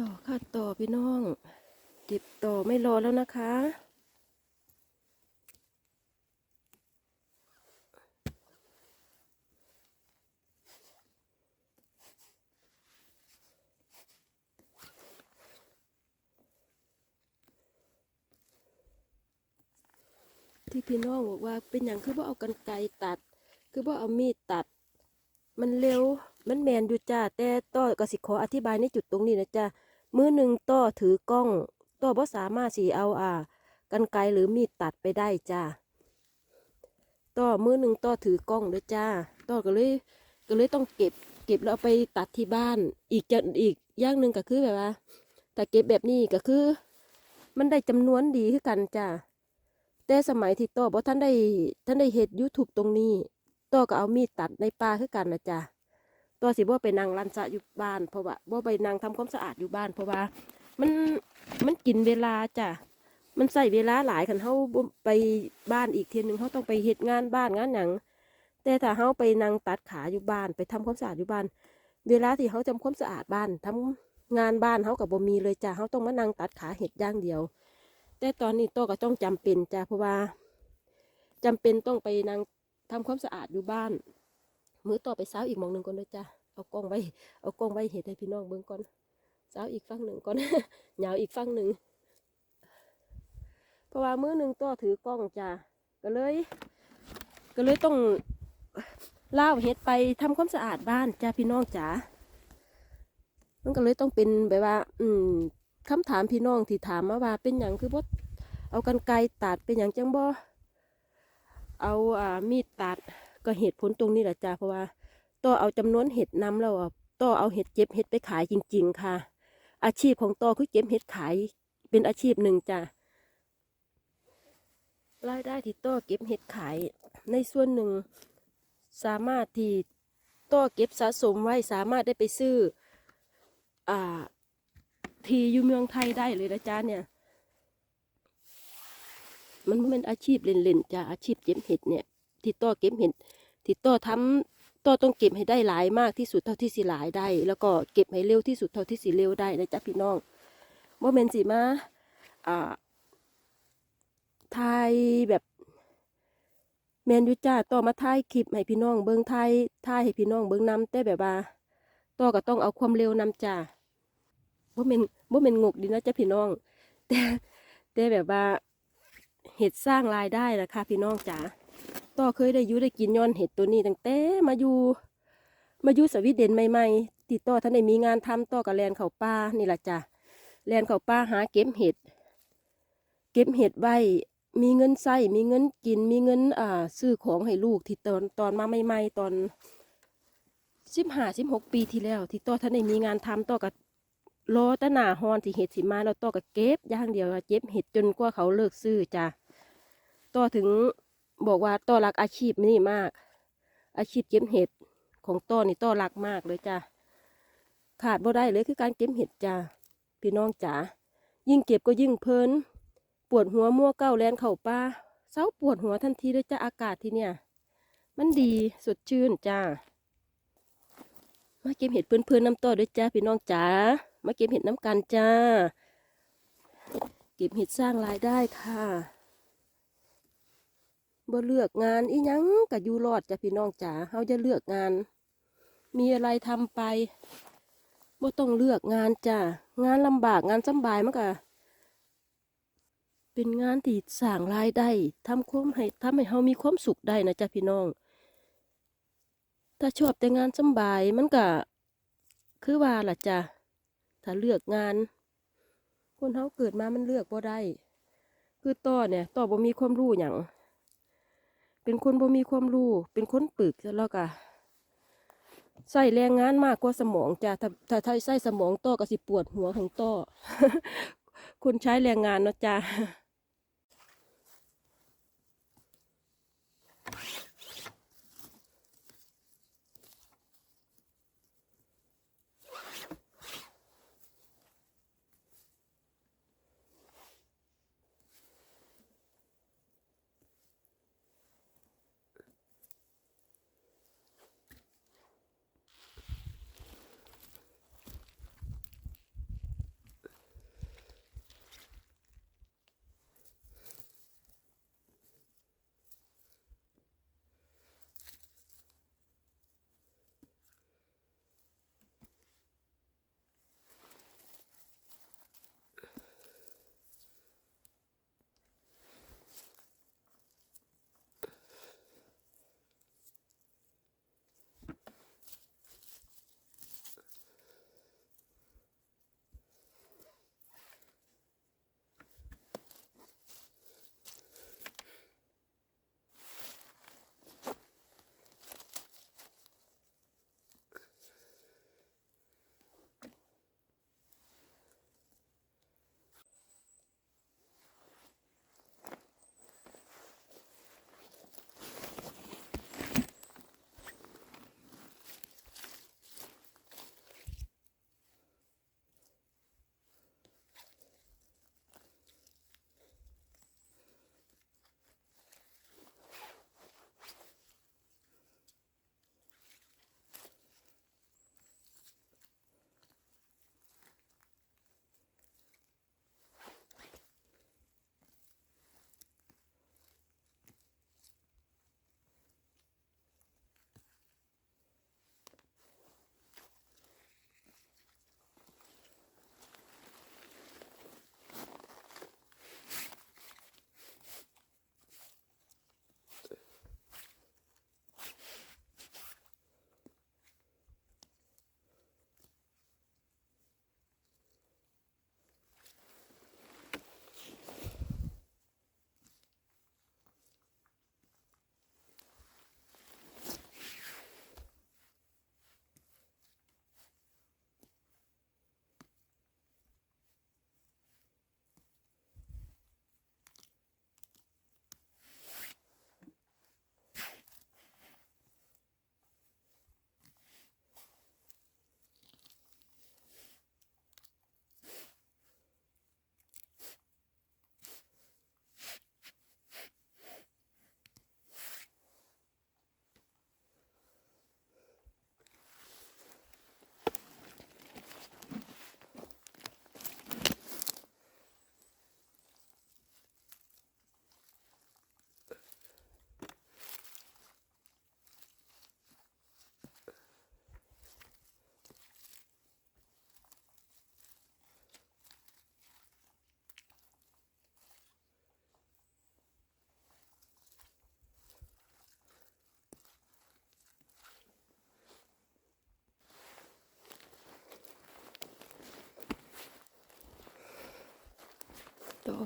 ต่อค่ะต่อพี่น้องเก็บต่อไม่รอแล้วนะคะ ที่พี่น้องบอกว่าเป็นอย่างคือว่าเอากันไกรตัด คือว่าเอามีดตัด มันเร็วมันแมนอยู่จ้าแต่ต่อก็สิขออธิบายในจุดตรงนี้นะจ้า มือหนึ่งต่อถือกล้องต่อบ่สามารถสีเอาอ่ากันไกรหรือมีดตัดไปได้จ้าต่อมือหนึ่งต่อถือกล้องด้วยจ้าต่อก็เลยก็เลยต้องเก็บ เก็บแล้วเอาไปตัดที่บ้าน อีกจะอีกอย่างหนึ่งก็คือแบบว่าแต่เก็บแบบนี้ก็คือ มันได้จำนวนดีคือกันจ้าแต่สมัยที่ต่อบ่ท่านได้ท่านได้เฮ็ด YouTube ตรงนี้ต่อก็เอามีดตัดในป่าคือกันนะจ๊ะ ต่อสิบ่ไปนั่งรันสะอยู่บ้าน เพราะว่าบ่ไปนั่งทำความสะอาดอยู่บ้าน เพราะว่า มันมันกินเวลาจ้ะมันใส่เวลาหลายคันเฮาไปบ้านอีกเทียหนึงเฮาต้องไปเฮ็ดงานบ้านงานหยังแต่ถ้าเฮาไปนั่งตัดขาอยู่บ้าน ไปทำความสะอาดอยู่บ้าน เวลาที่เฮาทำความสะอาดบ้านทำงานบ้านเฮาก็บ่มีเลยจ้ะเฮาต้องมานั่งตัดขาเฮ็ดอย่างเดียว แต่ตอนนี้โตก็ต้องจำเป็นจ้ะเพราะว่าจำเป็นต้องไปนั่งทำความสะอาดอยู่บ้าน มือต่อไปเช้าอีกมองหนึ่งก่อนเลยจ้ะเอากล้องไว้ เอากล้องไว้เห็นให้พี่น้องเบิ่งก่อนเช้าอีกฝั่งหนึ่งก่อนเหงาอีกฝั่งหนึ่งเพราะว่ามือหนึ่งต่อถือกล้องจ้ะก็เลย ก็เลยต้องเล่าเฮ็ดไปทำความสะอาดบ้านจ้ะพี่น้องจ๋ามันก็เลยต้องเป็นแบบว่า อืมคำถามพี่น้องที่ถามมาว่าเป็นอย่างคือบ่เอากันไกรตัดเป็นอย่างจังบ่เอาอ่ามีดตัด ก็เหตุผลตรงนี้แหละจ้าเพราะว่าต่อเอาจำนวนเห็ดนำแล้วอะต่อเอาเห็ดเก็บเห็ดไปขายจริง ๆ ค่ะ อาชีพของต่อคือเก็บเห็ดขายเป็นอาชีพหนึ่งจ้ารายได้ที่ต่อเก็บเห็ดขายในส่วนหนึ่งสามารถที่ต่อเก็บสะสมไว้สามารถได้ไปซื้ออ่าทีอยู่เมืองไทยได้เลยนะจ๊ะเนี่ย มันบ่แมันอาชีพเล่นๆจ้ะอาชีพเก็บเห็ดเนี่ย ที่ต่อเก็บเห็ดที่ต่อทำต่อต้องเก็บให้ได้หลายมากที่สุดเท่าที่สิหลายได้ แล้วก็เก็บให้เร็วที่สุดเท่าที่สิเร็วได้นะจ๊ะพี่น้องว่าเมนสิมาอ่าทายแบบแมนยูจ้าต่อมาถ่ายคลิปให้พี่น้องเบิ้งถ่ายถ่ายให้พี่น้องเบิ้งนำแต่แบบว่าต่อก็ต้องเอาความเร็วนำจ้าบ่แม่นบ่แม่นงกดีนะจ๊ะพี่น้อง แต่แต่แบบว่าเห็ดสร้างรายได้นะคะพี่น้องจ๋า ต่อเคยได้อยุได้กินย้อนเห็ดตัวนี้ตั้งแต่มาอยู่ มาอยู่สวีเดนใหม่ๆติดต่อท่านได้มีงานทำต่อกับแลนเขาป่านี่แหละจ้ะแลนเขาป่าหาเก็บเห็ด เก็บเห็ดไว้มีเงินใส่มีเงินกิน มีเงินอ่าซื้อของให้ลูกที่ตอนตอนมาใหม่ๆตอนสิบห้าสิบหกปีที่แล้ว ที่ต่อท่านได้มีงานทำต่อกับรอตหนาฮอนที่เห็ดสิมาแล้วต่อกับเก็บอย่างเดียวเก็บเห็ดจนกว่าเขาเลิกซื้อจ้ะต่อถึง บอกว่าต่อรักอาชีพนี่มาก อาชีพเก็บเห็ดของต่อนี่ต่อรักมากเลยจ้ะขาดบ่ได้เลยคือการเก็บเห็ดจ้ะพี่น้องจ๋ายิ่งเก็บก็ยิ่งเพลินปวดหัวมั่วเก้าแลนเข่าป้าเศร้าปวดหัวทันทีเลยจ้ะอากาศที่เนี่ย มันดีสดชื่นจ้ามาเก็บเห็ดเพื่อนๆน้ำต่อด้วยจ้าพี่น้องจ๋ามาเก็บเห็ดน้ำกันจ้า เก็บเห็ดสร้างรายได้ค่ะ บ่เลือกงานอีหยังกับอยู่รอดจ้ะพี่น้องจ๋าเฮาจะเลือกงาน มีอะไรทำไปบ่ต้องเลือกงานจ้างานลำบากงานสำบายมันก็เป็นงานที่สร้างรายได้ทำความให้ทำให้เฮามีความสุขได้นะจ้ะพี่น้อง ถ้าชอบแต่งานสำบายมันก็คือว่าล่ะจ้ะถ้าเลือกงาน คนเฮาเกิดมามันเลือกบ่ได้ คือต่อเนี่ยต่อบ่มีความรู้หยัง เป็นคนบ่มีความรู้ เป็นคนปึกแล้วก็ใส่แรงงานมากกว่าสมองจ้ะถ้าถ้าถ้าใส่สมองต่อก็สิปวดหัวของต่อคนใช้แรงงานเนาะจ้ะ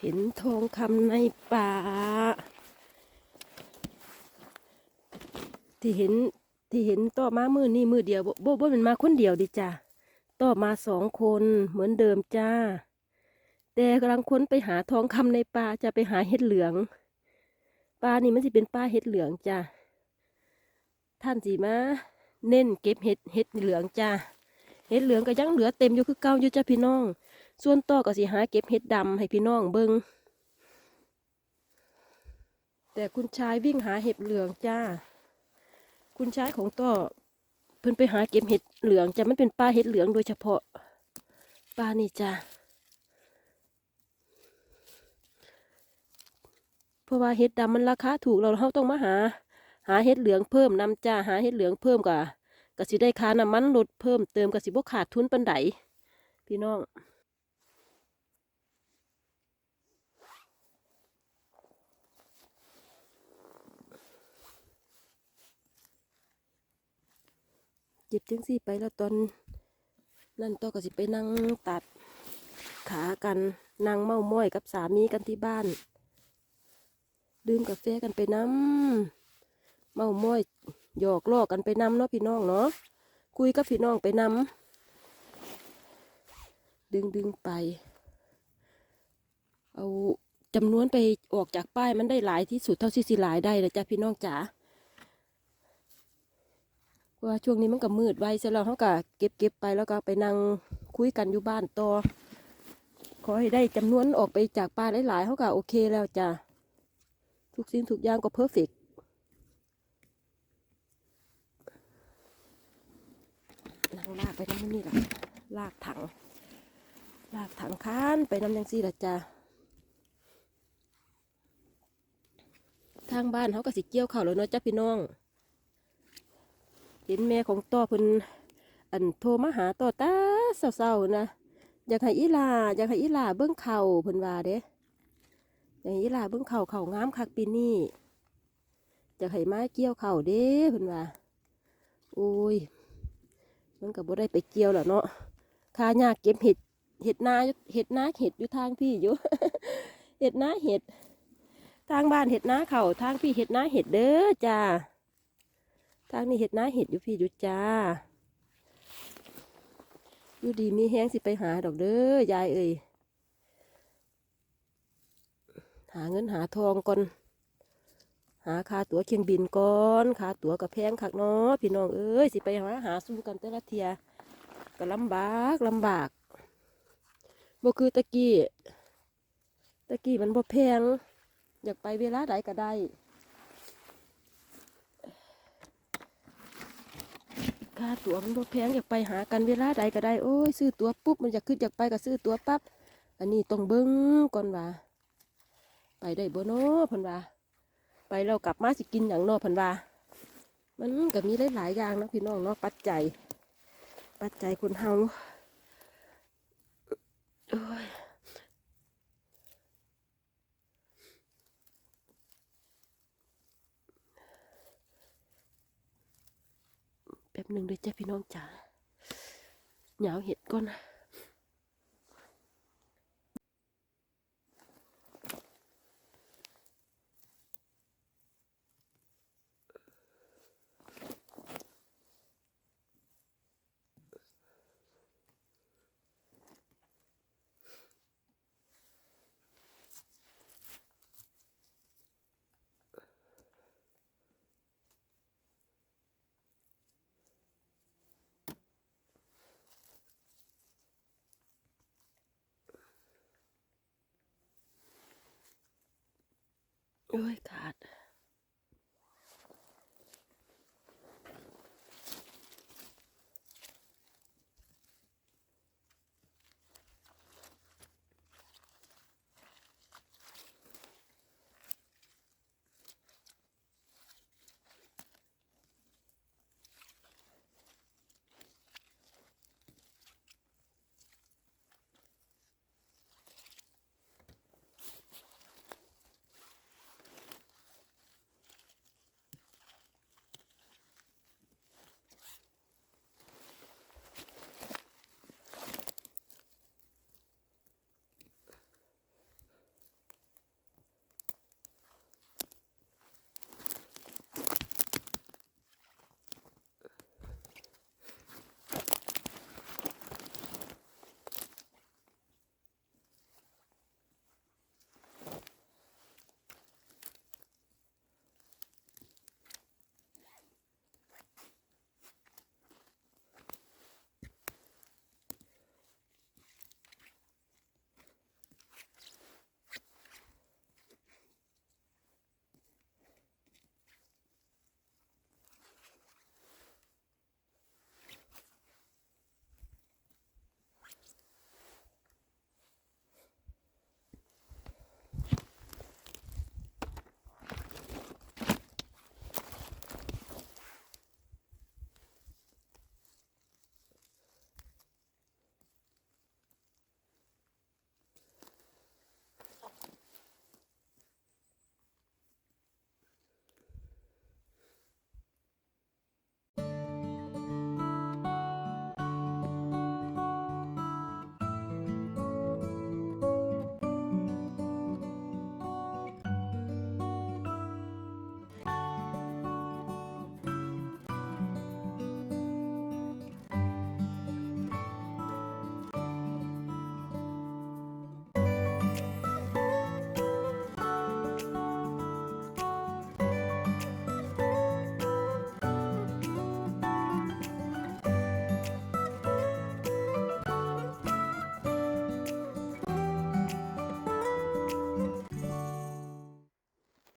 เห็นทองคำในป่า ที่เห็นที่เห็นต่อมามือนี่มือเดียวบ่บ่บ่เป็นมาคนเดียวดิจ้ะต่อมาสองคนเหมือนเดิมจ้า แต่กำลังค้นไปหาทองคำในป่าจะไปหาเห็ดเหลืองป่านี่มันจะเป็นป่าเห็ดเหลืองจ้าท่านสีมาเน้นเก็บเห็ดเห็ดเหลืองจ้าเห็ดเหลืองก็ยังเหลือเต็มอยู่คือเก่าอยู่จ้าพี่น้อง ส่วนต่อก็สิหาเก็บเห็ดดำให้พี่น้องเบิงแต่คุณชายวิ่งหาเห็ดเหลืองจ้า คุณชายของต่อเพิ่นไปหาเก็บเห็ดเหลืองจ้ะมันเป็นปลาเห็ดเหลืองโดยเฉพาะปลานี่จ้ะเพราะว่าเห็ดดำมันราคาถูกเราเราต้องมาหา หาเห็ดเหลืองเพิ่มนำจ้าหาเห็ดเหลืองเพิ่มกว่าก็สิได้ค่าน้ำมันลดเพิ่มเติมกสิบ่ขาดทุนปันไดพี่น้อง เจ็บจังสี่ไปแล้วตอนนั่นต่อก็สิไปนั่งตัดขากันนั่งเมาม้อยกับสามีกันที่บ้าน ดื่มกาแฟกันไปน้ำเมาม้อยหยอกล้อกันไปน้ำเนาะพี่น้องเนาะคุยกับพี่น้องไปน้ำดึงดึงไป เอาจำนวนไปออกจากป้ายมันได้หลายที่สุดเท่าที่สิหลายได้เลยจ้ะพี่น้องจ๋า ว่าช่วงนี้มันก็มืดไว้เสร็จแล้วเขาก็เก็บเก็บไปแล้วก็ไปนั่งคุยกันอยู่บ้านต่อขอให้ได้จำนวนออกไปจากป่าหลายๆเขาก็โอเคแล้วจ้ะทุกสิ่งทุกอย่างก็เพอร์เฟกนั่งลากไปน้ำนี่แหละลากถัง ลากถังค้านไปน้ำยังซี่ละจ้ะทางบ้านเขาก็สิเกี่ยวเข่าวแล้วเนาะจ้ะพี่น้อง เห็นแม่ของต่อเพิ่นอันโทรมาหาต่อตาเศร้าๆนะอยากให้อีลาอยากให้อีลาเบิ้องเข่าเพิ่นว่าเด้อยากให้อีลาเบิ้องเข่าเข่างามคักปีนี้อยากให้มาเกี่ยวเข่าเด้เพิ่นว่าโอ้ยมันก็บ่ได้ไปเกี่ยวแล้วเนาะค่ายากเก็บเห็ดเห็ดนาเห็ดนาเห็ดอยู่ทางพี่อยู่เห็ดนาเห็ดทางบ้านเห็ดนาเข่าทางพี่เห็ดนาเห็ดเด้อจ้า ทางนี้เห็ดนาเห็ดอยู่พี่อยู่จ้า อยู่ดีมีแห้งสิไปหาดอกเด้อยายเอ้ยหาเงินหาทองก่อน หาค่าตั๋วเครื่องบินก่อนค่าตั๋วกับแพงคักเนาะพี่น้องเอ้ยสิไปหาหาสู้กันแต่ละเทียก็ลำบากลำบากบ่คือตะกี้ตะกี้มันบ่แพง อยากไปเวลาใดก็ได้ ค่าตั๋วมันบ่แพงอยากไปหากันเวลาใดก็ได้โอ้ยซื้อตั๋วปุ๊บมันอยากขึ้นอยากไปก็ซื้อตั๋วปั๊บอันนี้ต้องเบิ้งก่อนว่าไปได้บ่เนาะพิ่นว่าไปแล้วกลับมาสิกินอย่างนาะเพิ่นว่ามันก็มีหลายๆอย่างนะพี่น้องเนาะปัจจัย ปัจจัยคนเฮาโอ้ยแป๊บ หนึ่งเด้อจ้าพี่น้องจ๋าเหงาเห็ดก่อนนะ โอ้ยขา